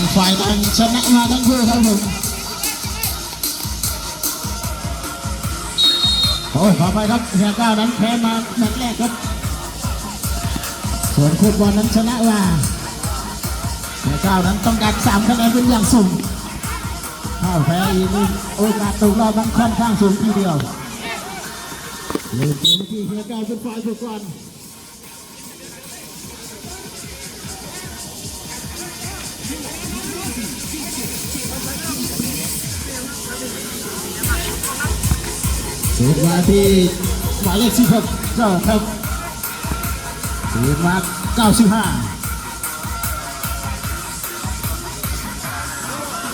างฝ่ายทางชนะมาทั้งคู่ครับผมโอ้ยขอไปครับเฮียก้าวนั้นแพ้มาแมตช์แรกครับส่วนคู่บอลนั้นชนะมาเฮียก้าวนั้นต้องการสามคะแนนเป็นอย่างสูงถ้าแพ้อีกนี่โอกาสตกรอบนั้นค่อนข้างสูงทีเดียวเริ่มเกมที่เฮียก้าวเป็นฝ่ายบุกก่อน สูงมาที่หมายเลขสิบหกเจ้าครับสูงมาเก้าสิบห้า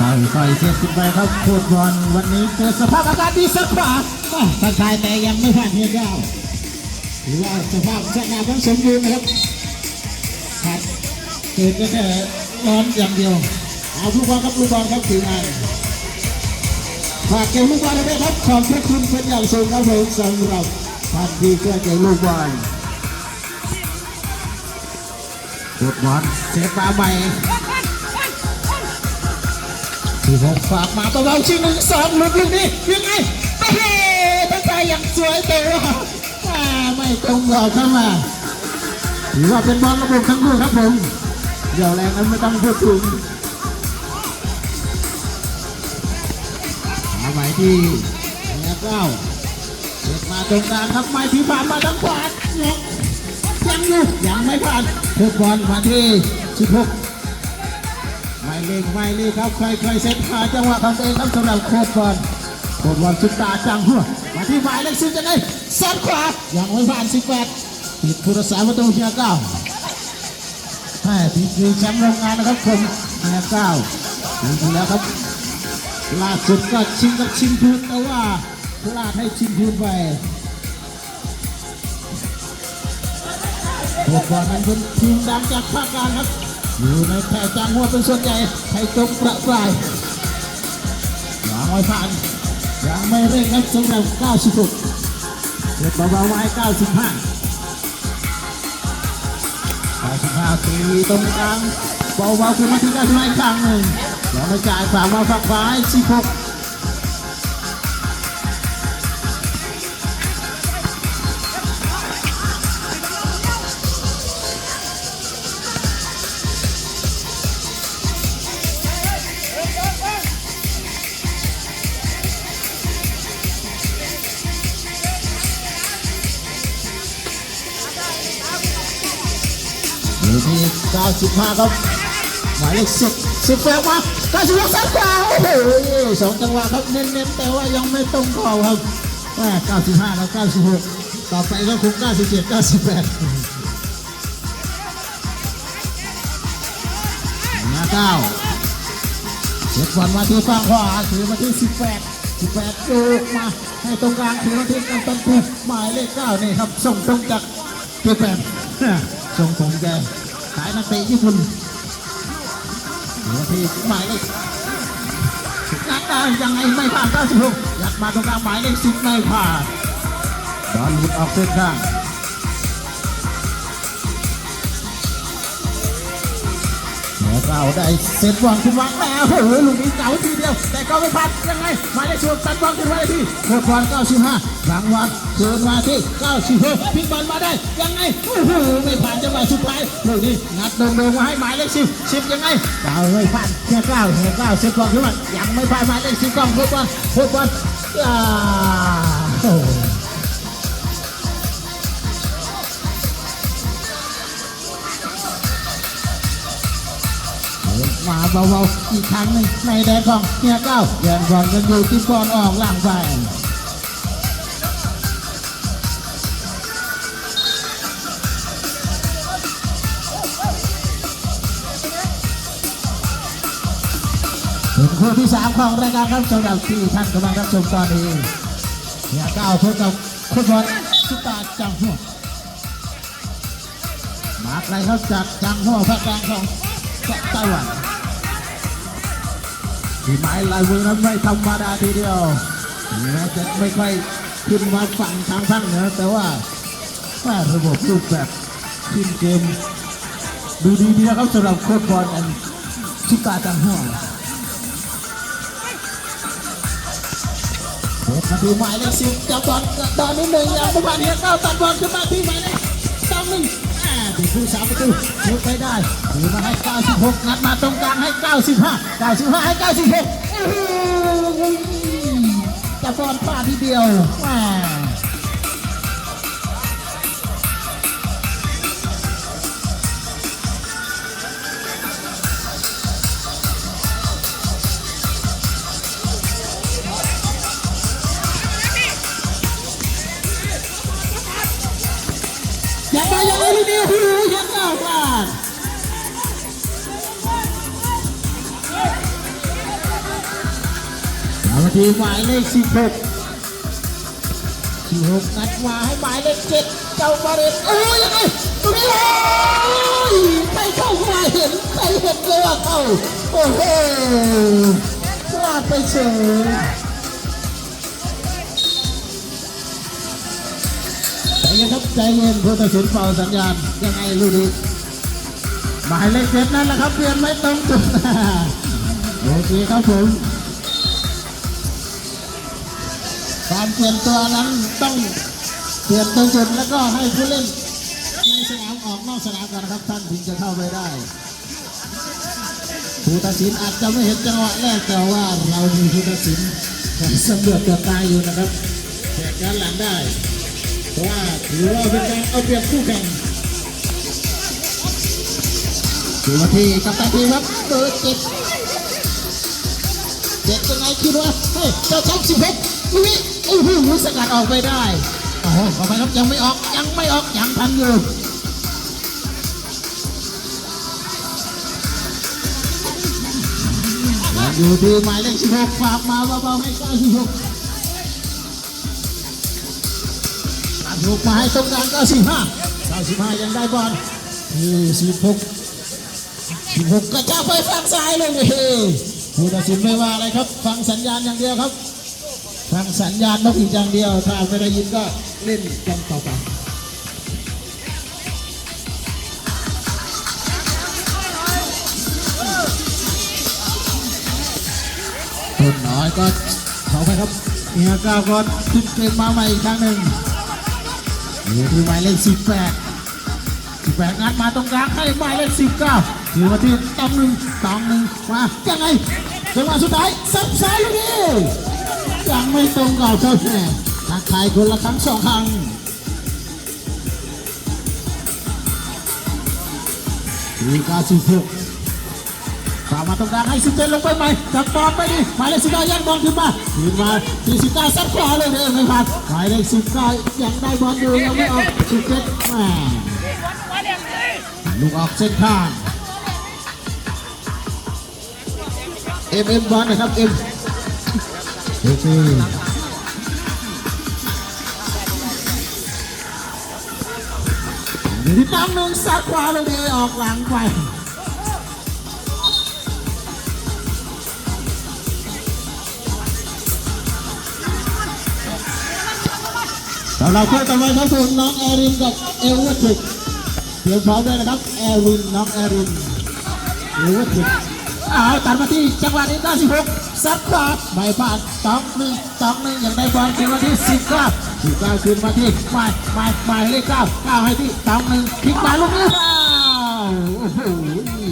ค่อยๆเสียบขึ้นไปครับพูดบอลวันนี้เกิดสภาพอากาศดีสักขวาทักทายแต่ยังไม่ผ่านเฮียเก้าถือว่าสภาพสนามนั้นสมบูรณ์นะครับขาดเกิดก็แค่ร้อนอย่างเดียว เอาลูกบอลครับลูกบอลครับถือไงฝากเก็บลูกบอลด้วยครับขอบพระคุณเป็นอย่างสูงครับผมสำหรับท่านที่ช่วยเก็บลูกบอลกดบอลเซฟมาใหม่ที่หกฝากมาเบาๆชิ้นหนึ่งสองหลุดลูกนี้ยังไงเฮ้ตั้งใจอย่างสวยแต่ว่าอ่าไม่ตรงหลอกเข้ามาถือว่าเป็นบอลระบบทั้งคู่ครับผมเดี๋ยวแรงนั้นไม่ต้องพูดถึง ที่เนียเก้าเด็กมาตรงกลางครับมายที่ผ่านมาทางขวาเนี่ยยังอยู่ยังไม่ผ่านทุกบอลมาที่ 16หมายเลขหมายเลขครับค่อยๆเซตหาจังหวะของตัวเองครับสำหรับโคตรบอลโคตรบอลสุดตาจังหัวมาที่หมายเลขสิบจะได้ซ้ำขวายังไม่ผ่าน 18ติดผู้รักษาประตูเนียเก้าแม่ทีคือแชมป์โรงงานนะครับคนเนียเก้าถึงที่แล้วครับ ล่าสุดก็ชิงกับชิงพูนแต่ว่าพลาดให้ชิงพูนไปพวกบอลนั้นเป็นทีมดังจากภาคกลางครับ อยู่ในแพร่จางหัวเป็นส่วนใหญ่ให้ตกประปรายยังไม่ผ่านยังไม่เร่งครับสำหรับ96เด็กเบาๆไว้95 95ตีตรงกลาง เบาๆขึ้นมาที่95อีกครั้งหนึ่งแล้วมาจ่ายฝากมาฝักฟ้าย16อยู่ที่95ครับ หมายเลขสิบสิบแปดมาก้าสิบหกสัดขวาโอ้โหสองจังหวะครับเน้นๆแต่ว่ายังไม่ตรงเข่าครับว่าเก้าสิบห้ากับเก้าสิบหกต่อไปก็คงเก้าสิบเจ็ดเก้าสิบแปดมาเก้าเจ็ดบอลมาที่ฝั่งขวาถือมาที่สิบแปดสิบแปดโยกมาให้ตรงกลางถือมาที่กันต้นปูหมายเลขเก้านี่ครับส่งตรงจากเจ็ดแปดส่งผมแกขายนักเตะญี่ปุ่น ที่หมายเลขนักได้ยังไงไม่ผ่าน96ยัดมาตรงกลางหมายเลข10ไม่ผ่านบอลหลุดออกเส้นข้าง เอาได้เซตบอลขึ้นวางแล้วโอ้โหลูกนี้เก๋าทีเดียว แต่ก็ไม่ผ่านยังไงหมายเลขสิบตัดบอลขึ้นมาได้ที่เกิบอล95รางวัลเกินมาที่96พลิกบอลมาได้ยังไงโอ้โหไม่ผ่านจังหวะสุดท้ายลูกนี้งัดโด่งๆมาให้หมายเลข10 10ยังไงเก้าไม่ผ่านแค่เก้าแค่เก้าเซตบอลขึ้นมายังไม่ผ่านหมายเลขสิบกองฟุตบอลฟุตบอลอ่า เบาๆ อีกครั้งหนึ่งในแดนของเนี่ยเก้าแย่งบอลกันอยู่ที่บอลออกหลังไปเป็นคู่ที่สามของรายการครับสำหรับที่ท่านกำลังรับชมตอนนี้เนี่ยเก้าพบกับคุณบอลสุตาจังหัวมาไกลครับจากจังหัวภาคกลางของไต้หวัน ที่ไม้ลายมือนั้นไม่ธรรมดาทีเดียวแม้จะไม่ค่อยขึ้นมาฝั่งทางภาคเหนือแต่ว่าว่าระบบรูปแบบขึ้นเกม ดูดีดีนะครับสำหรับโค้ชบอลอันชิกาจังหัวเปิดมาดูหมายเลขสิบจับบอลตอนนี้หนึ่งอยังไม่ผ่านเฮียเก้าตัดบอลขึ้นมาที่หมายเลขสองหนึ่ง อ่าเป็นสามประตูยุบไปได้ถือมาให้ 96 นัดมาตรงกลางให้ 95 95 ให้ 96อื้อหือจับอลป้าทีเดียวว้า ทีหมายเลขสิบหกสิบหกนัดมาให้หมายเลขเจ็ดเจ้าบาเรตโอ้ยยังไงตรงนี้ยใครเข้ามาเห็นใครเห็นเลยว่าเข้าโอ้โหพลาดไปเฉยใจเย็นครับใจเย็นผู้ตัดสินเป่าสัญญาณยังไงลูกนี้หมายเลขเจ็ดนั่นแหละครับเปลี่ยนไม่ตรงจุดโอเคครับผม การเปลี่ยนตัวนั้นต้องเปลี่ยนตรงจุดแล้วก็ให้ผู้เล่นในสนามออกนอกสนามกันนะครับท่านถึงจะเข้าไปได้ผู้ตัดสินอาจจะไม่เห็นจังหวะแรกแต่ว่าเรามีผู้ตัดสินสำรวจตัวตายอยู่นะครับแขกด้านหลังได้ เพราะว่าถือว่าเป็นการเอาเปรียบคู่แข่งตัวที่กับตันทีมครับเบอร์เจ็ดเจ็ดยังไงคิดว่าเฮ้ยเจ้าชมป์สิบเอ็ดลุย อ้โหสกัดออกไปได้โอ้โหขอไปครับยังไม่ออกยังไม่ออกยังทันอยู่อยู่ที่หมายเลขสิบหกฝากมาเบาๆให้เก้าสิบหกตัดลูกมาให้ตรงกลาง95 95 ยังได้บอล46 16กระชากไปฝั่งซ้ายเลยผู้ตัดสินไม่ว่าอะไรครับ ฟังสัญญาณอย่างเดียวครับ ฟังสัญญาณนกอีกอย่างเดียว ถ้าไม่ได้ยินก็เล่นกันต่อไปต้นน้อยก็ขอไปครับเฮียก้าวก็ขึ้นเกมมาใหม่อีกครั้งหนึ่งอยู่ที่หมายเลขสิบแปดสิบแปดงัดมาตรงกลางให้หมายเลขสิบเก้าถือว่าที่ตองหนึ่งตองหนึ่งมายังไงจังหวะสุดท้ายซับซ้ายลูกนี้ ยังไม่ตรงกับเจ้าแม่ทักทายคนละครั้งสองครั้งทีกาสิบหกฝากมาตรงกลางให้สิบเจ็ดลงไปใหม่จับบอลไปดิหมายเลขสิบเก้าย่งบอลขึ้นมาขึ้นมาที่สิบเก้าซัดขวาเลยเนี่ยไม่ผ่านหมายเลขสิบเก้ายังได้บอลอยู่ยังไม่ออกสิบเจ็ดแม่ลูกออกเส้นข้างเอ็มเอ็มบอลนะครับเอ็ม โอเคที่ตั้งหนึ่งซัดขวาเลยเนี่ยออกหลังไปสำหรับเพื่อนต่อไปครับผมน้องแอรินกับเอลวัตถุเตรียมพร้อมด้วยนะครับแอรินน้องแอรินเอลวัตถุ อ้าวตัดมาที่จังหวะนี้96ซัดขวาไม่ผ่านสองหนึ่งสองหนึ่งอย่างได้บอลคืนมาที่สิบเก้าสิบเก้าคืนมาที่หมายหมายหมายเลขเก้าเก้าให้ที่สองหนึ่งพลิกมาลูกนี้โอ้โห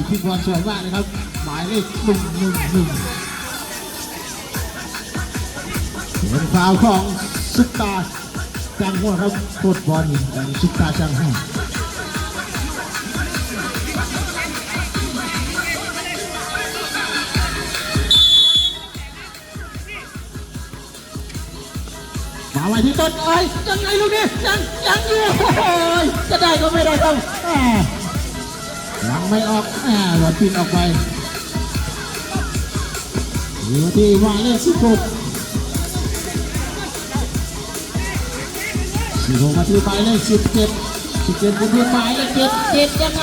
พลิกบอลสวยมากนะครับ หมายเลขหนึ่งหนึ่งหนึ่งเป็นฟาวของซุปตาจังหัวครับโคตรบอลของซุปตาจังหัว มาไว้ที่ต้นอ้ยยังไงลูกนี้ยังยังอยู่โอ้ยจะได้ก็ไม่ได้ต้องแหมยังไม่ออกแหมหลดปินออกไปอยู่ที่หมายเลขสิบหกสิบหกมาที่หมายเลขสิบเจ็ดสิบเจ็ดเป็นที่หมายเลขเจ็ดเจ็ดยังไง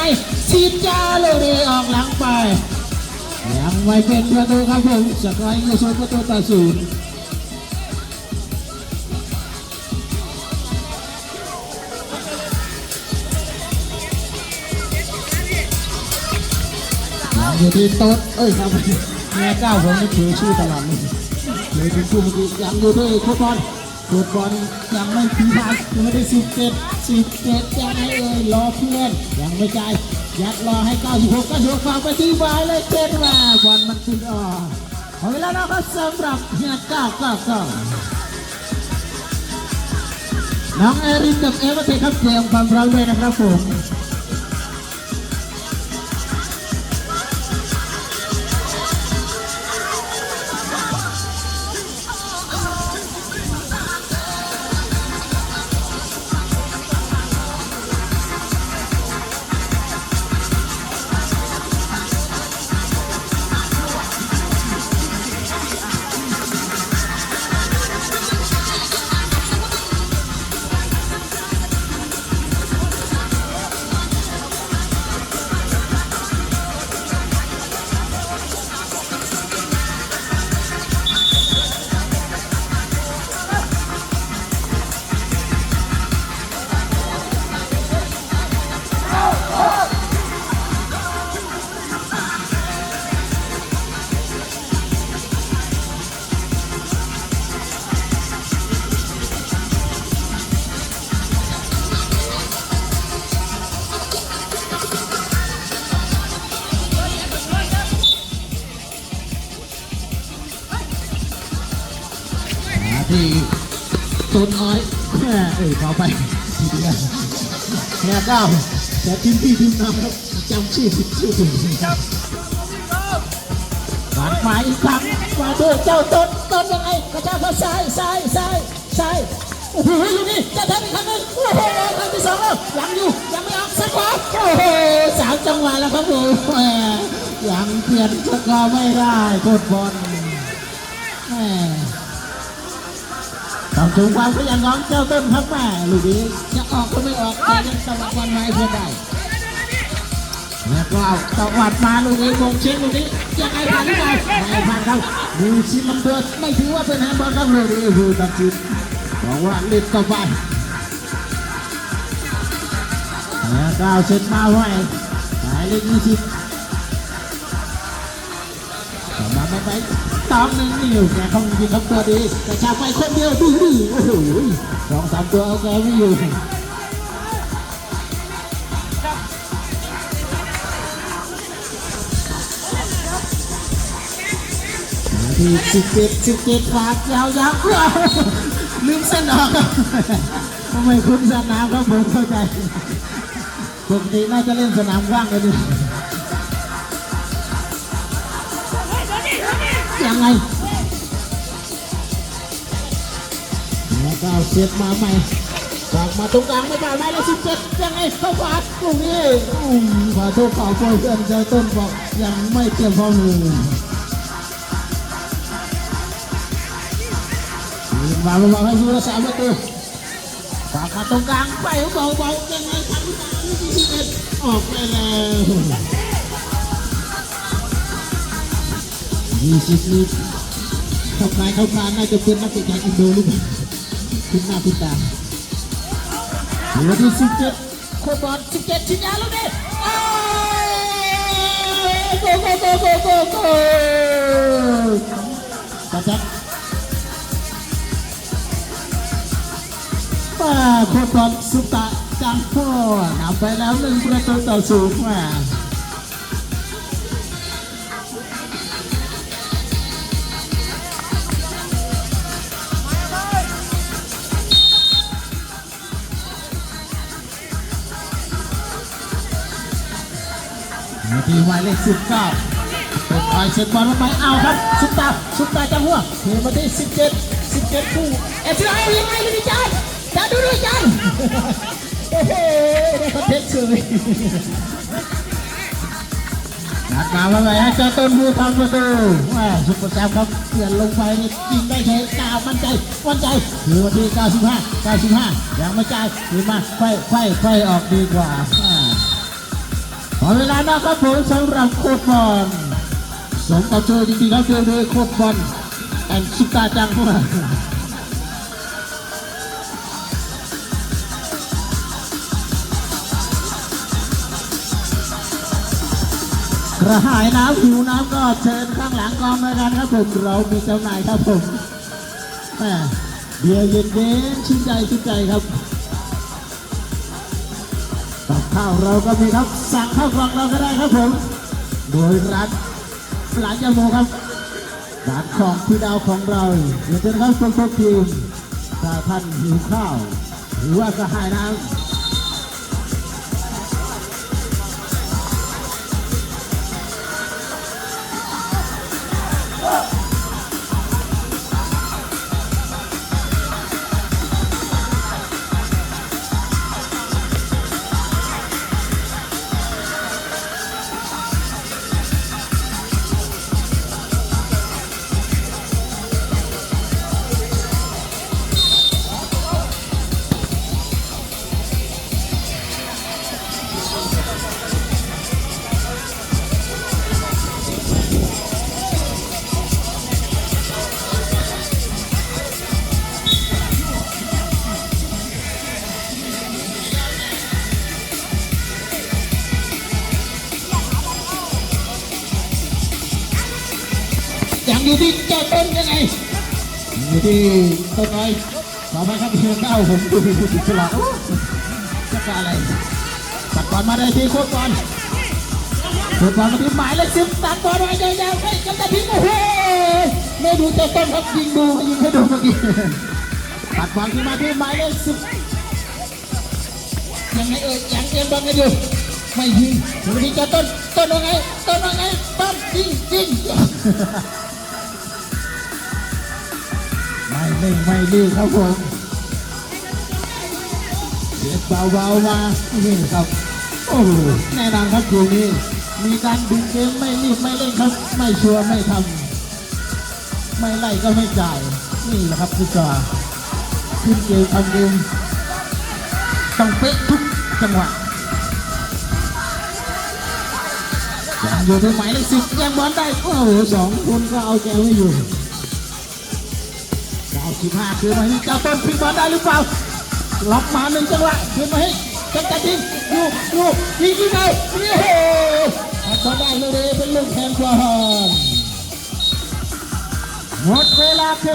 สีจ้าเลยดีออกหลังไปยังไม่เป็นประตูครับผมสกอยเงยชนประตูต่อศูนย์ อยู่ที่โต๊ดเอ้ยครับแม่ก้าวผมนี่ถือชื่อตลอดเลยเลยเป็นคู่เมื่อกี้ยังอยู่ที่ฟุตบอลฟุตบอลยังไม่ถึงทางยังไม่ได้สิบเจ็ดสิบเจ็ดยังไงเอ่ยรอเพื่อนยังไม่จ่ายยัดรอให้เก้าสิบหกเก้าสิบหกฟังไปที่บายเลยเจ็ดมาบอลมันติดออกขอเวลาแล้วก็สำหรับเฮียเก้าเก้าเก้าน้องเอรินกับเอเวอร์เทครับเตรียมความพร้อมด้วยนะครับผม มาที่ตุนน้อยแม่เอ้ยขอไปทีเดียวแม่ก้าแต่ทีมพี่ทีมน้ำครับจำชื่อผิดชื่อถูกหวานมาอีกครั้งมาด้วยเจ้าต้นต้นยังไงกระชากเขาซ้ายซ้ายซ้ายซ้ายโอ้โหลูกนี้จะทำอีกครั้งหนึงโอ้โหครั้งที่สองแล้วหลังอยู่ยังไม่ออกสักขวาโอ้โหสามจังหวะแล้วครับผมแหมยังเปลี่ยนสกอร์ไม่ได้โคตรบอลแหม ต้องถึงความขยันของเจ้าเต้นครับแม่ลูกนี้จะออกก็ไม่ออกแต่ยังตะวัดบอลไว้เพื่อได้แล้วก็เอาตะวัดมาลูกนี้มงเช็คลูกนี้ยังไงผ่านหรือเปล่าไม่ผ่านครับดูชิมลำตัวไม่ถือว่าเป็นแฮนด์บอลครับเลูกนี้คือตัดสินบอกว่าเล็ดต่อไปแล้วก็เอาเช็ดมาไว้หมายเลขยี่สิบต่อมาไม่ไป องหนึ่งนิ้วแกคงยิงคำตัวดีแต่ชาไปคนเดียวดื้อโอ้โหสองสามตัวเอาแกไม่อยู่ที่สิบเจ็ดสิบเจ็ดฟาดยาวๆว้าวลืมเส้นออกทำไมคุณสนามครับผมเข้าใจปกติน่าจะเล่นสนามว่างเลยดิ ยังไงแล้วก็เอาเสียบมาใหม่ฝากมาตรงกลางไม่ผ่านไม่เลยสิบเจ็ดยังไงเข้าขวาตรงนี้อืมขอโทษขอโทษเพื่อนใจต้นบอกยังไม่เตรียมพร้อมเลยมาเบาๆให้ผู้รักษาประตูฝากมาตรงกลางไปเบาๆยังไงทำที่สิบเอ็ดออกไปแล้ว ยี่สิบลิตรเข้าคลายเข้าคลายน่าจะเป็นนักเตะจากอินโดหรือเปล่าคุณหน้าคุณตาเหลือที่สิบเจ็ดโคบอลสิบเจ็ดชิงยาแล้วเนี่ยโกโกโกโกโกโกจัดจัดป้าโคบอลสุตะจังพ่อนำไปแล้วหนึ่งประตูต่อศูนย์มาาทีหมายเลขสิบเก้าเป็นคอยเช็ดบอลลงไปเอาครับสุดตาสุดตาจังหัวเทมาที่สิบเจ็ดสิบเจ็ดคู่เอฟซีไอยังไงลูกนี้จจานดูด้วยจานโอ้โหได้คอนเทนต์เลยนัดมาไว้ไว้ให้เจ้าต้นผู้ทำประตูว่าสุดประแซมครับเปลี่ยนลงไปนี่ยิงได้ใช้กาวมั่นใจมั่นใจถือว่าที่ 95 95 ยังไม่จ่ายถือมาไฟไฟไฟออกดีกว่า อ่าเวลานะครับผมสำหรับโคตรบอลสมกับเจอจริงๆแล้วเจอเลยโคตรบอลแอนซุปตาจังมากกระหายน้ำหิวน้ำก็เชิญข้างหลังกองเลยกันครับผมเรามีเจ้าหน่ายครับผมแหม่เบียร์เย็นๆชื่นใจชื่นใจครับ ข้าวเราก็มีครับสั่งข้าวกล่องเราก็ได้ครับผมโดยร้านร้านยาโมครับร้านของพี่ดาวของเราเดี๋ยวเจะครับทุกทุกทีมถ้าท่านหิวข้าว หรือว่ากระหายน้ำ เจ้าต้นยังไงอยู่ที่ต้นน้อยต่อไปครับเพียงเก้าผมดูติดฉลาดจะกาอะไรตัดบอลมาได้ที่โคตรบอลโคตรบอลมาที่หมายเลขสิบตัดบอลมายาวๆให้กันแต่ทิ้งโอ้โหไม่ดูเจ้าต้นครับยิงดูยิงให้ดูเมื่อกี้ตัดบอลขึ้นมาที่หมายเลขสิบยังไงเอ่ยยังเตรียมบอลกันอยู่ไม่ยิงดูที่เจ้าต้นต้นว่าไงต้นว่าไงต้นยิงยิง ไม่เร่งไม่รีบครับผมเสียบเบาๆมานี่ครับโอ้แน่นอนครับคืนนี้มีการดึงเกมไม่รีบไม่เร่งครับ ไม่ชัวร์ไม่ทำไม่ไล่ก็ไม่จ่าย นี่แหละครับพี่จาขึ้นเกมทำเกมต้องเป๊ะทุกจังหวะอยู่ที่หมายเลขสิบยังบอลได้ โอ้โหสองคนก็เอาแกไม่อยู่ สิบห้าคือมาให้เจ้าต้นพลิกบอลได้หรือเปล่าล็อกมาหนึ่งจังหวะคือมาให้จักรยิงยูยูยิงที่ไหนนี่โหถ้าได้เลยเป็นลูกแทนกว่าหมดเวลาคือ